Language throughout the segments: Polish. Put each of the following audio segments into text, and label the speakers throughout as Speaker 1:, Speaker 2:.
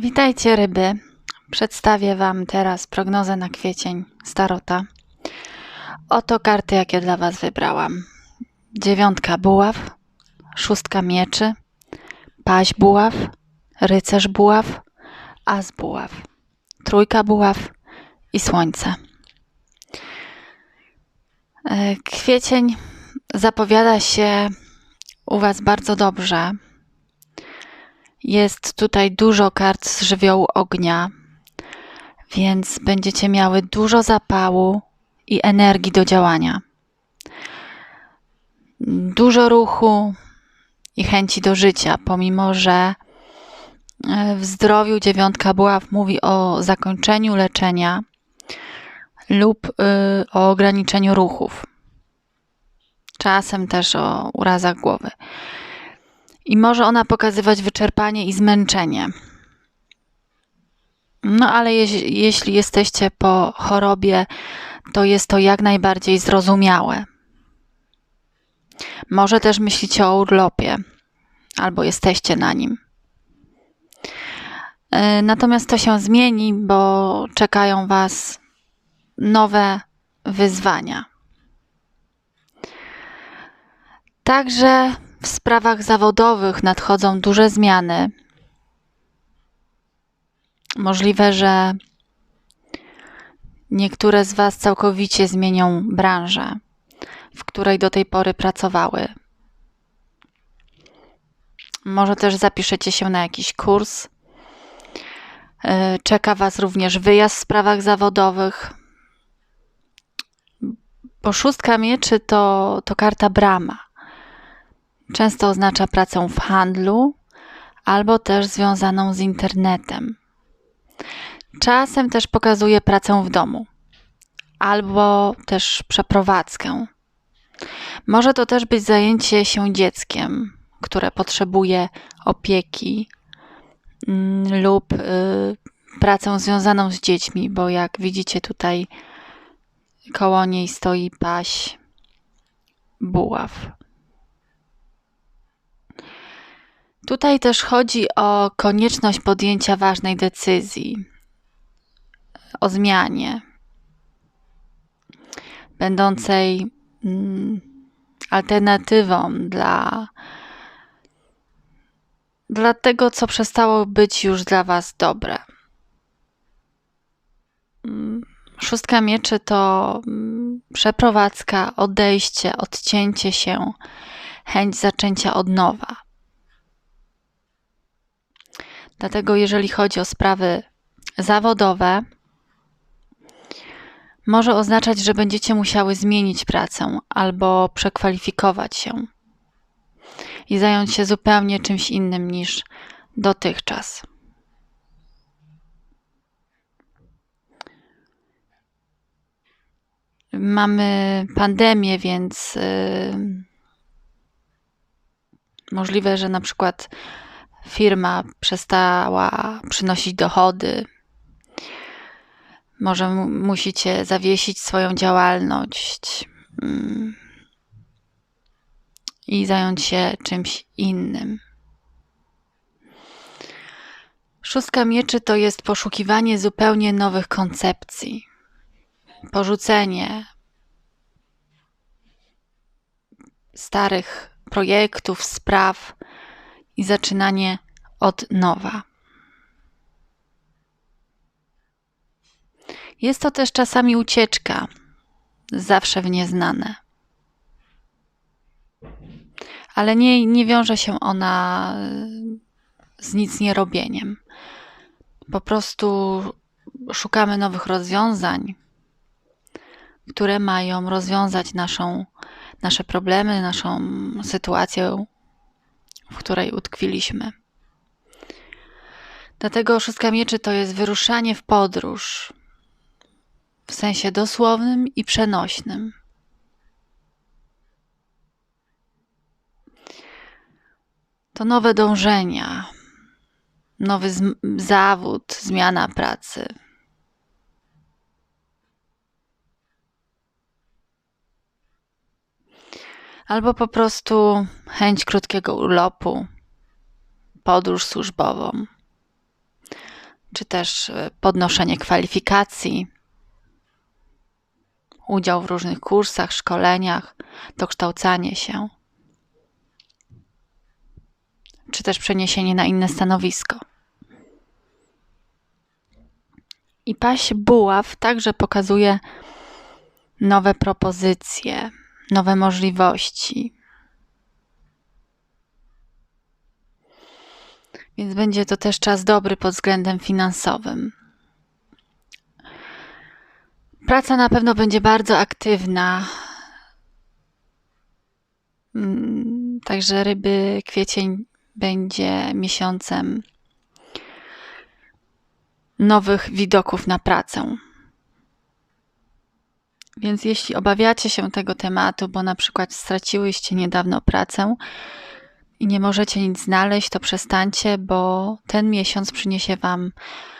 Speaker 1: Witajcie ryby. Przedstawię Wam teraz prognozę na kwiecień Starota. Oto karty, jakie dla Was wybrałam. Dziewiątka buław, szóstka mieczy, paź buław, rycerz buław, as buław, trójka buław i słońce. E, Kwiecień zapowiada się u Was bardzo dobrze. Jest tutaj dużo kart z żywiołu ognia, więc będziecie miały dużo zapału i energii do działania. Dużo ruchu i chęci do życia, pomimo że e, w zdrowiu dziewiątka buław mówi o zakończeniu leczenia lub y, o ograniczeniu ruchów. Czasem też o urazach głowy. I może ona pokazywać wyczerpanie i zmęczenie. No ale jeś- jeśli jesteście po chorobie, to jest to jak najbardziej zrozumiałe. Może też myślicie o urlopie, albo jesteście na nim. E, Natomiast to się zmieni, bo czekają Was nowe wyzwania. Także w sprawach zawodowych nadchodzą duże zmiany. Możliwe, że niektóre z Was całkowicie zmienią branżę, w której do tej pory pracowały. Może też zapiszecie się na jakiś kurs. Yy, Czeka Was również wyjazd w sprawach zawodowych. Bo szóstka mieczy to, to karta brama. Często oznacza pracę w handlu albo też związaną z internetem. Czasem też pokazuje pracę w domu albo też przeprowadzkę. Może to też być zajęcie się dzieckiem, które potrzebuje opieki mm, lub y, pracę związaną z dziećmi, bo jak widzicie tutaj koło niej stoi paś buław. Tutaj też chodzi o konieczność podjęcia ważnej decyzji, o zmianie, będącej mm, alternatywą dla, dla tego, co przestało być już dla Was dobre. Mm, Szóstka mieczy to mm, przeprowadzka, odejście, odcięcie się, chęć zaczęcia od nowa. Dlatego, jeżeli chodzi o sprawy zawodowe, może oznaczać, że będziecie musiały zmienić pracę albo przekwalifikować się i zająć się zupełnie czymś innym niż dotychczas. Mamy pandemię, więc yy, możliwe, że na przykład firma przestała przynosić dochody. Może mu- musicie zawiesić swoją działalność mm, i zająć się czymś innym. Szóstka mieczy to jest poszukiwanie zupełnie nowych koncepcji, porzucenie starych projektów, spraw i zaczynanie od nowa. Jest to też czasami ucieczka, zawsze w nieznane. Ale nie, nie wiąże się ona y, z nic nie robieniem. Po prostu szukamy nowych rozwiązań, które mają rozwiązać naszą, nasze problemy, naszą sytuację, w której utkwiliśmy. Dlatego szóstka mieczy to jest wyruszanie w podróż w sensie dosłownym i przenośnym. To nowe dążenia, nowy zawód, zmiana pracy. Albo po prostu chęć krótkiego urlopu, podróż służbową. czy też y, podnoszenie kwalifikacji, udział w różnych kursach, szkoleniach, dokształcanie się, czy też przeniesienie na inne stanowisko. I paść buław także pokazuje nowe propozycje, nowe możliwości. Więc będzie to też czas dobry pod względem finansowym. Praca na pewno będzie bardzo aktywna. Mm, także ryby, kwiecień będzie miesiącem nowych widoków na pracę. Więc jeśli obawiacie się tego tematu, bo na przykład straciłyście niedawno pracę i nie możecie nic znaleźć, to przestańcie, bo ten miesiąc przyniesie Wam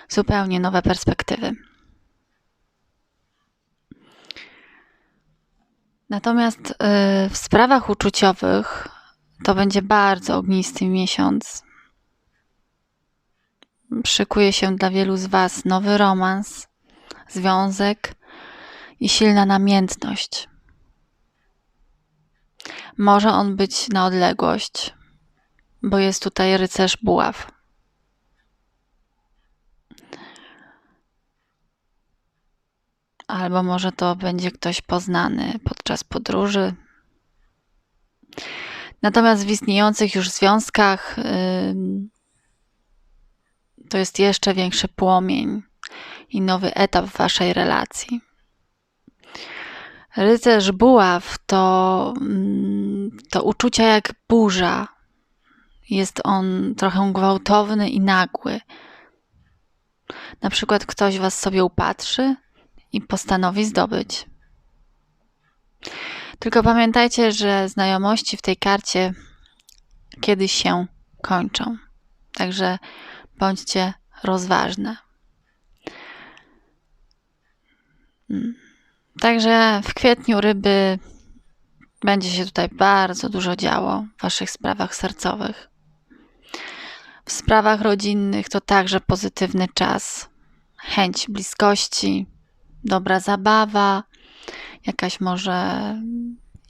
Speaker 1: zupełnie nowe perspektywy. Natomiast y, w sprawach uczuciowych to będzie bardzo ognisty miesiąc. Szykuje się dla wielu z Was nowy romans, związek i silna namiętność. Może on być na odległość, bo jest tutaj rycerz buław. Albo może to będzie ktoś poznany podczas podróży. Natomiast w istniejących już związkach to jest jeszcze większy płomień i nowy etap waszej relacji. Rycerz buław to, mm, to uczucia jak burza. Jest on trochę gwałtowny i nagły. Na przykład ktoś was sobie upatrzy i postanowi zdobyć. Tylko pamiętajcie, że znajomości w tej karcie kiedyś się kończą. Także bądźcie rozważne. Hmm. Także w kwietniu ryby będzie się tutaj bardzo dużo działo w Waszych sprawach sercowych. W sprawach rodzinnych to także pozytywny czas. Chęć bliskości, dobra zabawa, jakaś może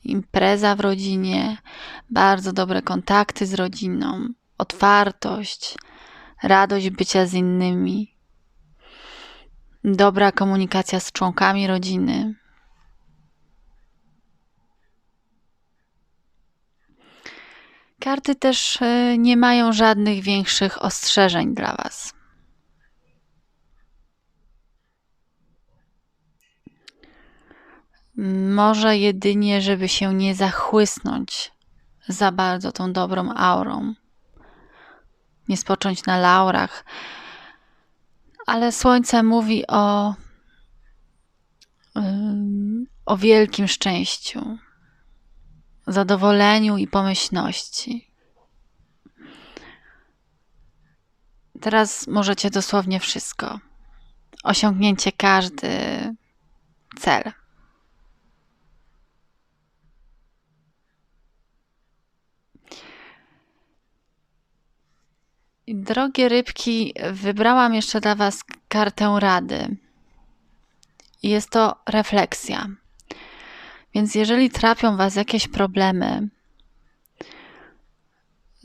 Speaker 1: impreza w rodzinie, bardzo dobre kontakty z rodziną, otwartość, radość bycia z innymi, dobra komunikacja z członkami rodziny. Karty też e, nie mają żadnych większych ostrzeżeń dla Was. Może jedynie, żeby się nie zachłysnąć za bardzo tą dobrą aurą, nie spocząć na laurach, ale słońce mówi o, o wielkim szczęściu, zadowoleniu i pomyślności. Teraz możecie dosłownie wszystko. Osiągnięcie każdy cel. Drogie rybki, wybrałam jeszcze dla Was kartę rady. Jest to refleksja. Więc jeżeli trapią Was jakieś problemy,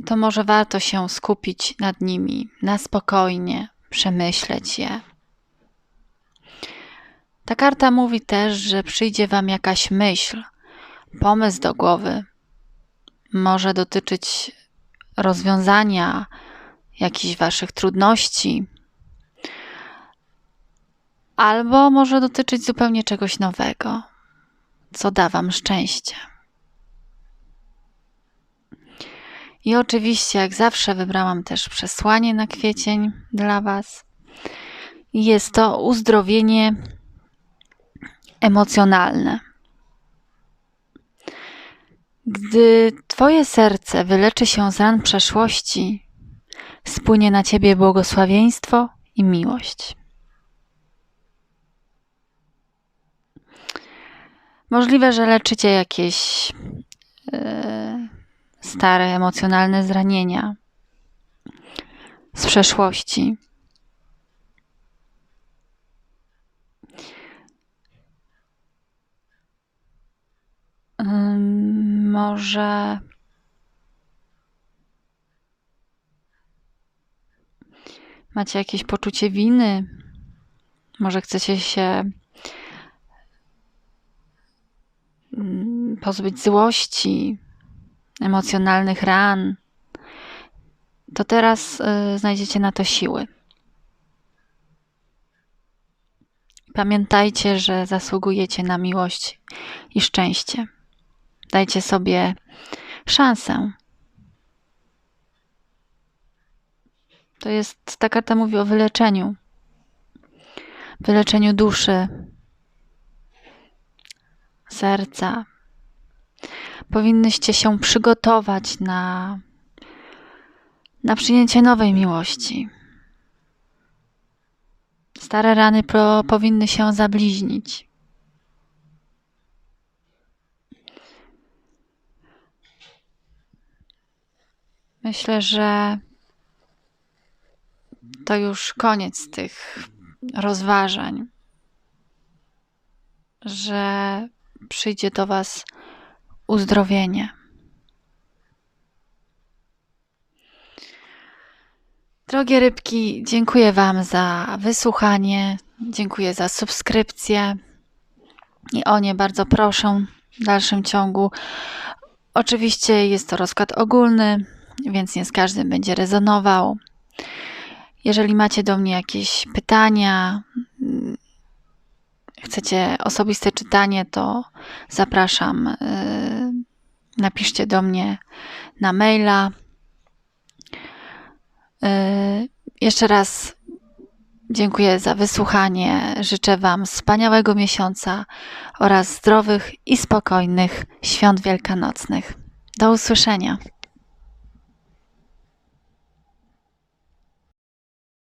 Speaker 1: to może warto się skupić nad nimi na spokojnie, przemyśleć je. Ta karta mówi też, że przyjdzie Wam jakaś myśl, pomysł do głowy. Może dotyczyć rozwiązania jakichś waszych trudności, albo może dotyczyć zupełnie czegoś nowego, co da wam szczęście. I oczywiście, jak zawsze, wybrałam też przesłanie na kwiecień dla Was. Jest to uzdrowienie emocjonalne. Gdy Twoje serce wyleczy się z ran przeszłości spłynie na Ciebie błogosławieństwo i miłość. Możliwe, że leczycie jakieś yy, stare emocjonalne zranienia z przeszłości. Yy, może macie jakieś poczucie winy, może chcecie się mm, pozbyć złości, emocjonalnych ran, to teraz y, znajdziecie na to siły. Pamiętajcie, że zasługujecie na miłość i szczęście. Dajcie sobie szansę. To jest, ta karta mówi o wyleczeniu. Wyleczeniu duszy, serca. Powinnyście się przygotować na, na przyjęcie nowej miłości. Stare rany pro, powinny się zabliźnić. Myślę, że to już koniec tych rozważań, że przyjdzie do Was uzdrowienie. Drogie rybki, dziękuję Wam za wysłuchanie, dziękuję za subskrypcję i o nie bardzo proszę w dalszym ciągu. Oczywiście jest to rozkład ogólny, więc nie z każdym będzie rezonował. Jeżeli macie do mnie jakieś pytania, chcecie osobiste czytanie, to zapraszam. y, Napiszcie do mnie na maila. Y, Jeszcze raz dziękuję za wysłuchanie. Życzę Wam wspaniałego miesiąca oraz zdrowych i spokojnych świąt wielkanocnych. Do usłyszenia.